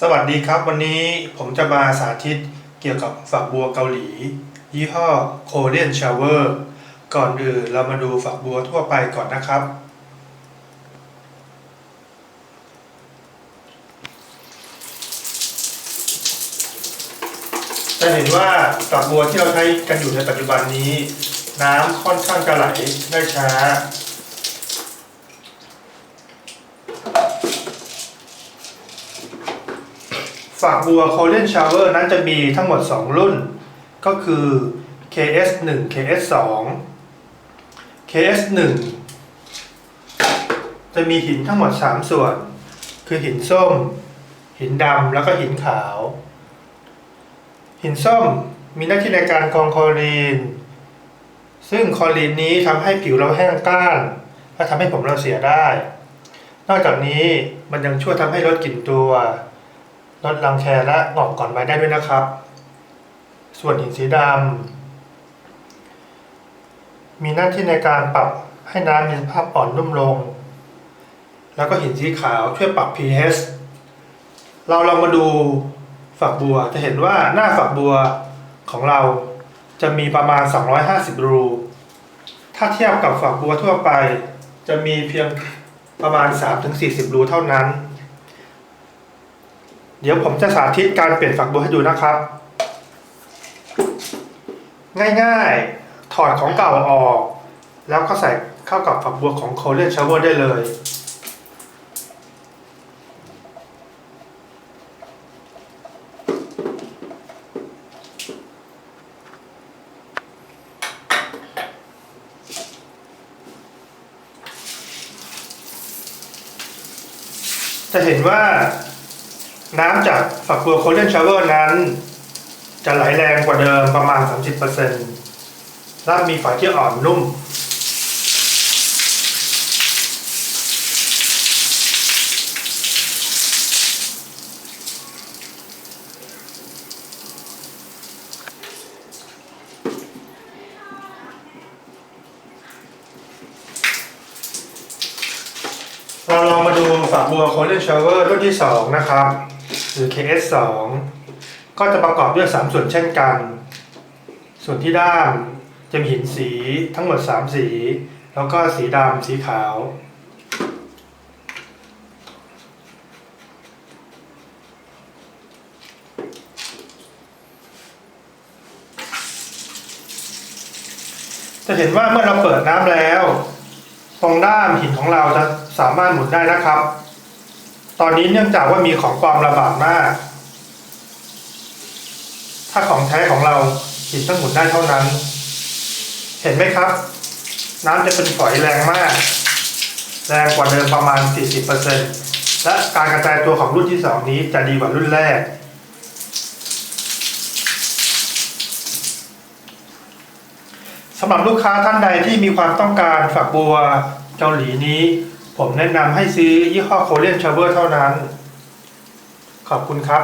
สวัสดีครับ วันนี้ผมจะมาสาธิตเกี่ยวกับฝักบัวเกาหลี ยี่ห้อ Korean Shower ก่อนอื่นเรามาดูฝักบัวทั่วไปก่อนนะครับ จะเห็นว่าฝักบัวที่เราใช้กันอยู่ในปัจจุบันนี้ น้ำค่อนข้างจะไหลได้ช้า ฝักบัว Golden Shower นั้นจะมีทั้งหมด 2 รุ่น ก็คือ KS 1 KS 2 KS 1 จะมีหินทั้งหมด 3 ส่วน คือหินส้ม หินดำแล้วก็หินขาว หินส้มมีหน้าที่ในการกรองคลอรีน ซึ่งคลอรีนนี้ทำให้ผิวเราแห้งก้านและทำให้ผมเราเสียได้ นอกจากนี้มันยังช่วยทำให้ลดกลิ่นตัว ลดรังแคและหงอกก่อนใบได้ด้วยนะครับ ส่วนหินสีดำมีหน้าที่ในการปรับให้น้ำมีสภาพอ่อนนุ่มลง แล้วก็หินสีขาวช่วยปรับ pH เราลองมาดูฝักบัวจะเห็นว่าหน้าฝักบัวของเราจะมีประมาณ 250 รู ถ้าเทียบกับฝักบัวทั่วไป จะมีเพียงประมาณ 3-40 รูเท่านั้น เดี๋ยวผมจะสาธิตการเปลี่ยนฝักบัวให้ดูนะครับ ง่ายๆ ถอดของเก่าออก แล้วก็ใส่เข้ากับฝักบัวของ c o l e n Shower ได้เลย จะเห็นว่า น้ำจากฝักบัวโคเ e นชาเวอร์นั้น จะไหลแรงกว่าเดิมประมาณ 30%และมีฝอยที่อ่อนนุ่ม เราลองมาดูฝักบัว Golden Shower รุ่นที่ 2 นะครับ หรือ KS 2ก็จะประกอบด้วย 3 ส่วนเช่นกัน ส่วนที่ด้านจะมีหินสีทั้งหมด 3 สี แล้วก็สีดำสีขาวจะเห็นว่าเมื่อเราเปิดน้ำแล้ว ตรงด้านหินของเราจะสามารถหมุนได้นะครับ ตอนนี้เนื่องจากว่ามีของปลอมระบาดมาก ถ้าของแท้ของเราหินต้งหมุนได้เท่านั้น เห็นไหมครับ น้ำจะเป็นฝอยแรงมาก แรงกว่าเดิมประมาณ 40%และการกระจายตัวของรุ่นที่ 2 นี้จะดีกว่ารุ่นแรกสำหรับลูกค้าท่านใดที่มีความต้องการฝักบัวเกาหลีนี้ ผมแนะนำให้ซื้อยี่ห้อโคเรียนชาเวอร์เท่านั้น ขอบคุณครับ